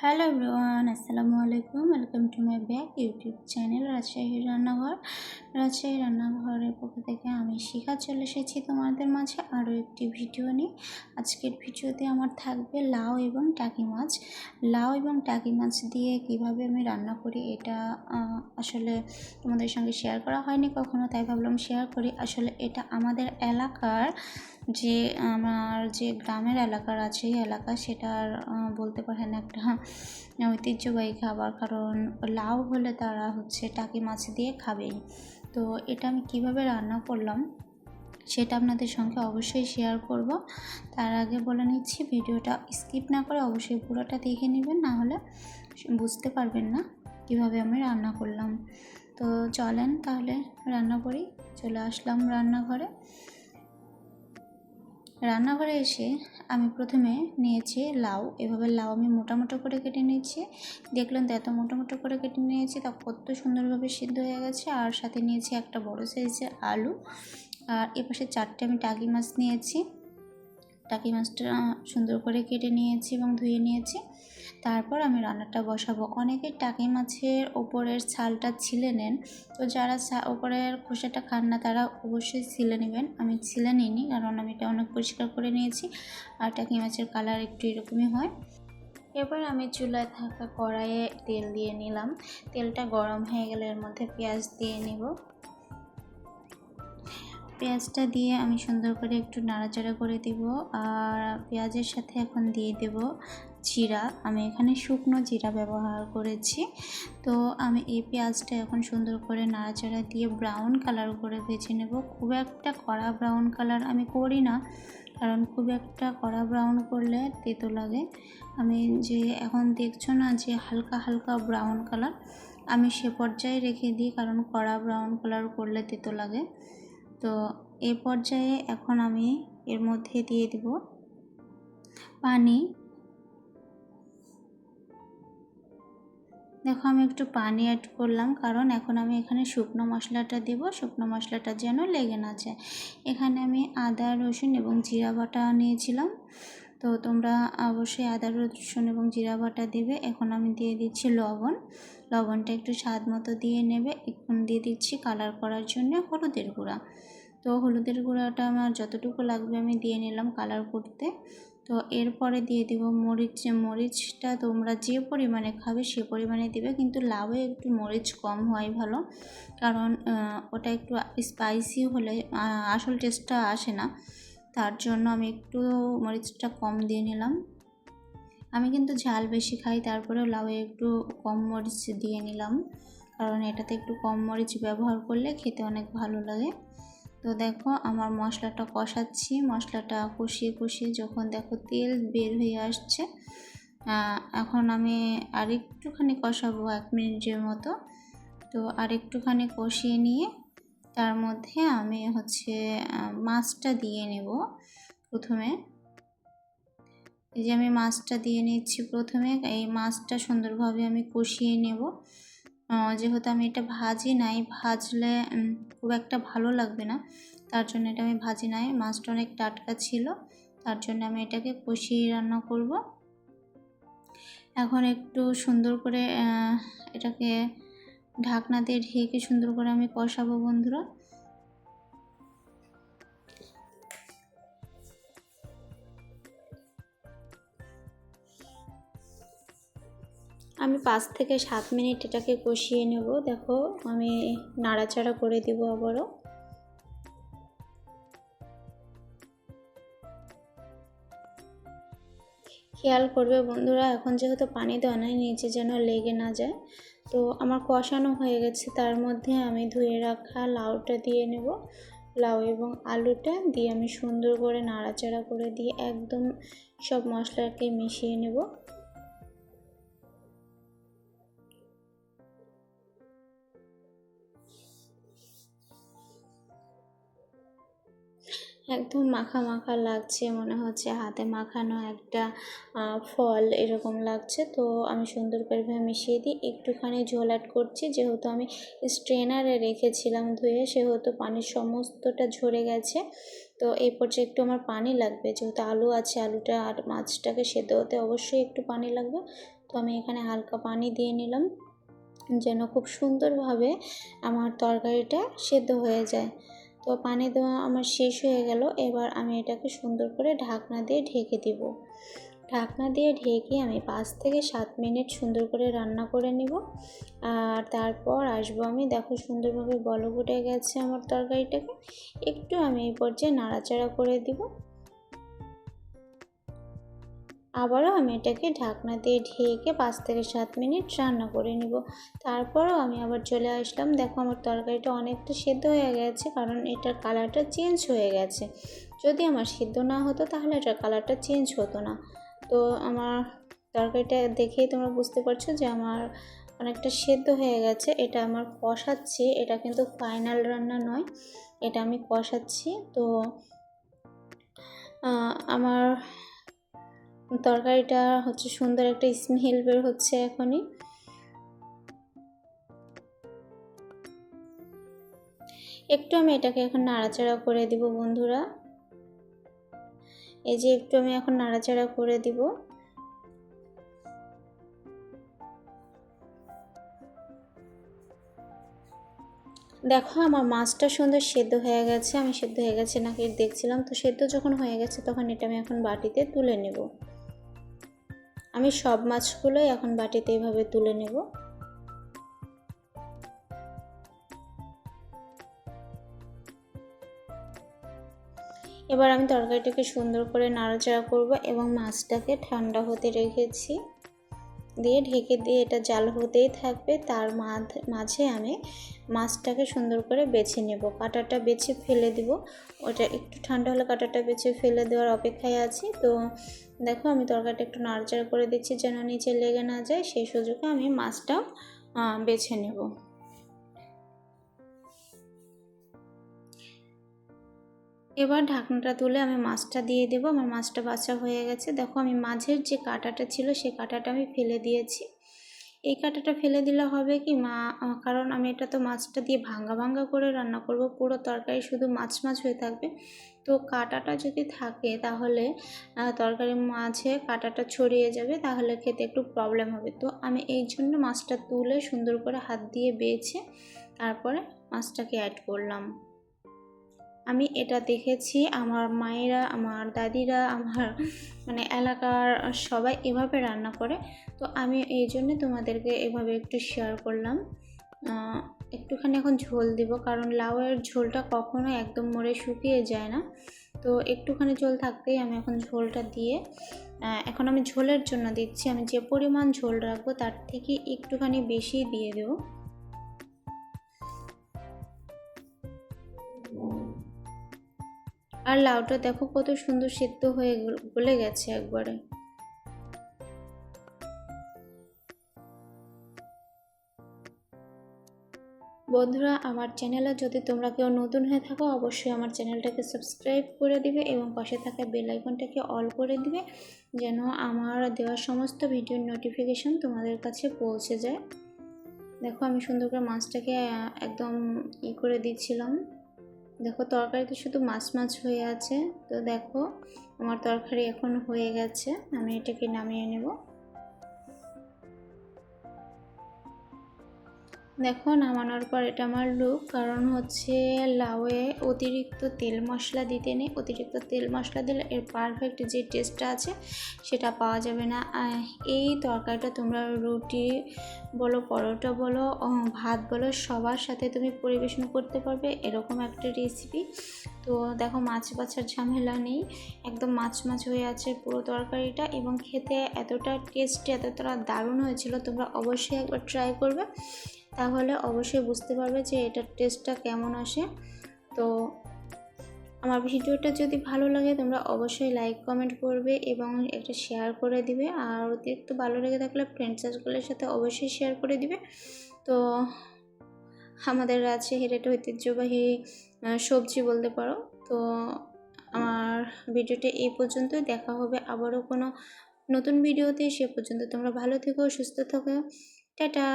Hello everyone আসসালামু আলাইকুম welcome to my back YouTube channel Rajshahi রান্নাঘর রাজশাহী রান্নাঘরের পক্ষ থেকে আমি শিখা চলে এসেছি তোমাদের মাঝে আরও একটি ভিডিও নিয়ে। আজকের ভিডিওতে আমার থাকবে লাউ এবং টাকি মাছ। লাউ এবং টাকি মাছ দিয়ে কীভাবে আমি রান্না করি এটা আসলে তোমাদের সঙ্গে শেয়ার করা হয়নি কখনো, তাই ভাবলাম শেয়ার করি। আসলে এটা আমাদের এলাকার যে, আমার যে গ্রামের এলাকার এই এলাকা, সেটার বলতে পারেন একটা ঐতিহ্যবাহী খাবার, কারণ লাউ হলে তারা হচ্ছে টাকি মাছ দিয়ে খাবেই। তো এটা আমি কীভাবে রান্না করলাম, সেটা আপনাদের সঙ্গে অবশ্যই শেয়ার করব। তার আগে বলে নিচ্ছি, ভিডিওটা স্কিপ না করে অবশ্যই পুরোটা দেখে নেবেন, না হলে বুঝতে পারবেন না কীভাবে আমি রান্না করলাম। তো চলেন তাহলে রান্না করি, চলে আসলাম রান্নাঘরে। রান্নাঘরে এসে আমি প্রথমে নিয়েছি লাউ। এভাবে লাউ আমি মোটা মোটা করে কেটে নিয়েছি। দেখলাম তো এত মোটা মোটা করে কেটে নিয়েছি, তা কত সুন্দরভাবে সিদ্ধ হয়ে গেছে। আর সাথে নিয়েছি একটা বড় সাইজের আলু। আর এপাশে চারটে আমি টাকি মাছ নিয়েছি। টাকি মাছটা সুন্দর করে কেটে নিয়েছি এবং ধুয়ে নিয়েছি। তারপর আমি রান্নাটা বসাবো। অনেকে টাকি মাছের ওপরের ছালটা ছিলে নেন। তো যারা ওপরের খোসাটা খান না, তারা অবশ্যই ছিলে নেবেন। আমি ছিলে নিইনি, কারণ আমি এটা অনেক পরিষ্কার করে নিয়েছি। আর টাকি মাছের কালার একটু এরকমই হয়। এবার আমি চুলায় থাকা কড়াইয়ে তেল দিয়ে নিলাম। তেলটা গরম হয়ে গেলে এর মধ্যে পেঁয়াজ দিয়ে নিব। পেঁয়াজটা দিয়ে আমি সুন্দর করে একটু নাড়াচাড়া করে দিব আর পেঁয়াজের সাথে এখন দিয়ে দেব জিরা। আমি এখানে শুকনো জিরা ব্যবহার করেছি। তো আমি এই পেঁয়াজটা এখন সুন্দর করে নাড়াচাড়া দিয়ে ব্রাউন কালার করে ভেজে নেব। খুব একটা কড়া ব্রাউন কালার আমি করি না, কারণ খুব একটা কড়া ব্রাউন করলে তেতো লাগে। আমি যে এখন দেখছ না যে হালকা হালকা ব্রাউন কালার আমি সে পর্যায়ে রেখে দিই, কারণ কড়া ব্রাউন কালার করলে তেতো লাগে। তো এ পর্যায়ে এখন আমি এর মধ্যে দিয়ে দেব পানি। দেখো আমি একটু পানি অ্যাড করলাম, কারণ এখন আমি এখানে শুকনো মশলাটা দেব, শুকনো মশলাটা যেন লেগে না যায়। এখানে আমি আদা, রসুন এবং জিরা বাটা নিয়েছিলাম। তো তোমরা অবশ্যই আদা, রসুন এবং জিরা বাটা দেবে। এখন আমি দিয়ে দিচ্ছি লবণ। লবণটা একটু স্বাদ মতো দিয়ে নেবে। এখন দিয়ে দিচ্ছি কালার করার জন্য হলুদের গুঁড়া। তো হলুদের গুঁড়াটা আমার যতটুকু লাগবে আমি দিয়ে নিলাম কালার করতে। তো এরপরে দিয়ে দিব মরিচ। মরিচটা তোমরা যে পরিমাণে খাবে সে পরিমাণে দেবে। কিন্তু লাভে একটু মরিচ কম হয় ভালো। কারণ ওটা একটু স্পাইসি হলে আসল টেস্টটা আসে না। তার জন্য আমি একটু মরিচটা কম দিয়ে নিলাম। আমি কিন্তু ঝাল বেশি খাই, তারপরেও লাউয়ে একটু কম মরিচ দিয়ে নিলাম। কারণ এটাতে একটু কম মরিচ ব্যবহার করলে খেতে অনেক ভালো লাগে। তো দেখো, আমার মশলাটা কষাচ্ছি। মশলাটা কষিয়ে কষিয়ে যখন দেখো তেল বের হয়ে আসছে এখন আমি আরেকটুখানি কষাবো এক মিনিটের মতো। তো আরেকটুখানি কষিয়ে নিয়ে তার মধ্যে আমি হচ্ছে মাছটা দিয়ে নেব প্রথমে। এই যে আমি মাছটা দিয়ে নিচ্ছি প্রথমে, এই মাছটা সুন্দরভাবে আমি কষিয়ে নেব। যেহেতু আমি এটা ভাজি নাই, ভাজলে খুব একটা ভালো লাগবে না। তার জন্য এটা আমি ভাজি নাই, মাছটা অনেক টাটকা ছিল, তার জন্য আমি এটাকে কষিয়ে রান্না করব। এখন একটু সুন্দর করে এটাকে ঢাকনা দিয়ে ঢেকে সুন্দর করে আমি কষাবো, বন্ধুরা। আমি পাঁচ থেকে সাত মিনিট এটাকে কষিয়ে নেব। দেখো, আমি নাড়াচাড়া করে দিব আবারও। খেয়াল করবে বন্ধুরা, এখন যেহেতু পানি দেওয়া নাই, নিচে যেন লেগে না যায়। তো আমার কষানো হয়ে গেছে, তার মধ্যে আমি ধুয়ে রাখা লাউটা দিয়ে নেব। লাউ এবং আলুটা দিয়ে আমি সুন্দর করে নাড়াচাড়া করে দিয়ে একদম সব মশলাকে মিশিয়ে নেব। একদম মাখা মাখা লাগছে, মনে হচ্ছে হাতে মাখানো একটা ফল এরকম লাগছে। তো আমি সুন্দর করে মিশিয়ে দিই। একটুখানি ঝোল অ্যাড করছি, যেহেতু আমি স্ট্রেনারে রেখেছিলাম ধুয়ে, সেহেতু পানির সমস্তটা ঝরে গেছে। তো এই পর্যায়ে একটু আমার পানি লাগবে, যেহেতু আলু আছে, আলুটা আর মাছটাকে সেদ্ধ হতে অবশ্যই একটু পানি লাগবে। তো আমি এখানে হালকা পানি দিয়ে নিলাম, যেন খুব সুন্দরভাবে আমার তরকারিটা সেদ্ধ হয়ে যায়। তো পানি দেওয়া আমার শেষ হয়ে গেল। এবার আমি এটাকে সুন্দর করে ঢাকনা দিয়ে ঢেকে দিব। ঢাকনা দিয়ে ঢেকে আমি পাঁচ থেকে সাত মিনিট সুন্দর করে রান্না করে নিব। আর তারপর আসব আমি, দেখো সুন্দরভাবে বল উঠে গেছে আমার তরকারিটাকে। একটু আমি এই পর্যায়ে নাড়াচাড়া করে দিব। আবারও আমি এটাকে ঢাকনা দিয়ে ঢেকে পাঁচ থেকে সাত মিনিট রান্না করে নিব। তারপরও আমি আবার চলে আসলাম। দেখো আমার তরকারিটা অনেকটা সেদ্ধ হয়ে গেছে, কারণ এটার কালারটা চেঞ্জ হয়ে গেছে। যদি আমার সেদ্ধ না হতো, তাহলে এটার কালারটা চেঞ্জ হতো না। তো আমার তরকারিটা দেখেই তোমরা বুঝতে পারছ যে আমার অনেকটা সেদ্ধ হয়ে গেছে। এটা আমার কষাচ্ছি, এটা কিন্তু ফাইনাল রান্না নয়, এটা আমি কষাচ্ছি। তো আমার তরকারিটা হচ্ছে সুন্দর একটা স্মেল বের হচ্ছে এখনই। একটু আমি এটাকে এখন নাড়াচাড়া করে দিব বন্ধুরা। এই যে একটু আমি এখন নাড়াচাড়া করে দিব। দেখো আমার মাছটা সুন্দর সেদ্ধ হয়ে গেছে, আমি সেদ্ধ হয়ে গেছে নাকি দেখছিলাম, তো সেদ্ধ যখন হয়ে গেছে তখন এটা আমি এখন বাটিতে তুলে নেব। আমি সব মাছগুলোই এখন বাটিতে এভাবে তুলে নেব। এবার আমি তরকারিটাকে সুন্দর করে নাড়াচাড়া করব এবং মাছটাকে ঠান্ডা হতে রেখেছি। দিয়ে ঢেকে দিয়ে এটা জাল হতেই থাকবে। তার মাঝে আমি মাছটাকে সুন্দর করে বেছে নেব। কাঁটাটা বেছে ফেলে দিব। ওটা একটু ঠান্ডা হলে কাঁটাটা বেছে ফেলে দেওয়ার অপেক্ষায় আছি। তো দেখো আমি তরকারিটা একটু নাড়াচাড়া করে দিচ্ছি যেন নিচে লেগে না যায়, সেই সুযোগে আমি মাছটা বেছে নেব। এবার ঢাকনাটা তুলে আমি মাছটা দিয়ে দেবো। আমার মাছটা বাছা হয়ে গেছে। দেখো আমি মাঝের যে কাঁটাটা ছিল, সেই কাঁটাটা আমি ফেলে দিয়েছি। এই কাঁটাটা ফেলে দিলে হবে কি? মা কারণ আমি এটা তো মাছটা দিয়ে ভাঙ্গা ভাঙ্গা করে রান্না করব। পুরো তরকারি শুধু মাছ মাছ হয়ে থাকবে। তো কাঁটাটা যদি থাকে তাহলে তরকারির মাঝে কাঁটাটা ছড়িয়ে যাবে, তাহলে খেতে একটু প্রবলেম হবে। তো আমি এই জন্য মাছটা তুলে সুন্দর করে হাত দিয়ে বেছে তারপরে মাছটাকে অ্যাড করলাম। আমি এটা দেখেছি, আমার মায়েরা, আমার দাদিরা, আমার মানে এলাকার সবাই এভাবে রান্না করে। তো আমি এই জন্য তোমাদেরকে এভাবে একটু শেয়ার করলাম। একটুখানি এখন ঝোল দিব, কারণ লাউয়ের ঝোলটা কখনো একদম মরে শুকিয়ে যায় না। তো একটুখানি ঝোল থাকতেই আমি এখন ঝোলটা দিয়ে এখন আমি ঝোলের জন্য দিচ্ছি। আমি যে পরিমাণ ঝোল রাখব তার থেকে একটুখানি বেশি দিয়ে দেবো। আর লাউটা দেখো কত সুন্দর সেদ্ধ হয়ে গলে গেছে একবারে। বন্ধুরা, আমার চ্যানেলে যদি তোমরা কেউ নতুন হয়ে থাকো, অবশ্যই আমার চ্যানেলটাকে সাবস্ক্রাইব করে দিবে এবং পাশে থাকা বেল আইকনটাকে অল করে দিবে, যেন আমার দেওয়া সমস্ত ভিডিওর নোটিফিকেশন তোমাদের কাছে পৌঁছে যায়। দেখো, আমি সুন্দর করে মাছটাকে একদম ই করে দিচ্ছিলাম। দেখো, তরকারিতে শুধু মাছ মাছ হয়ে আছে। তো দেখো, আমার তরকারি এখন হয়ে গেছে। আমি এটাকে নামিয়ে নেব। দেখো নামানোর পর এটা আমার লুক কারণ হচ্ছে লাউয়ে অতিরিক্ত তেল মশলা দিতে নেই। অতিরিক্ত তেল মশলা দিলে এর পারফেক্ট যে টেস্টটা আছে, সেটা পাওয়া যাবে না। এই তরকারিটা তোমরা রুটি বলো, পরোটা বলো ভাত বলো, সবার সাথে তুমি পরিবেশন করতে পারবে এরকম একটা রেসিপি তো দেখো, মাছ বাছার ঝামেলা নেই। একদম মাছ মাছ হয়ে আছে পুরো তরকারিটা এবং খেতে এতটা টেস্টি এতটা দারুণ হয়েছিল, তোমরা অবশ্যই একবার ট্রাই করবে। তাহলে অবশ্যই বুঝতে পারবে যে এটার টেস্টটা কেমন আসে। তো আমার ভিডিওটা যদি ভালো লাগে তোমরা অবশ্যই লাইক কমেন্ট করবে এবং একটা শেয়ার করে দিবে। আর অতিরিক্ত ভালো লেগে থাকলে ফ্রেন্ড সার্কেলের সাথে অবশ্যই শেয়ার করে দিবে। তো আমাদের রাজশাহীর এটা ঐতিহ্যবাহী সবজি বলতে পারো। তো আমার ভিডিওটা এই পর্যন্তই। দেখা হবে আবারও কোনো নতুন ভিডিওতে। সে পর্যন্ত তোমরা ভালো থেকো, সুস্থ থাকো। টাটা!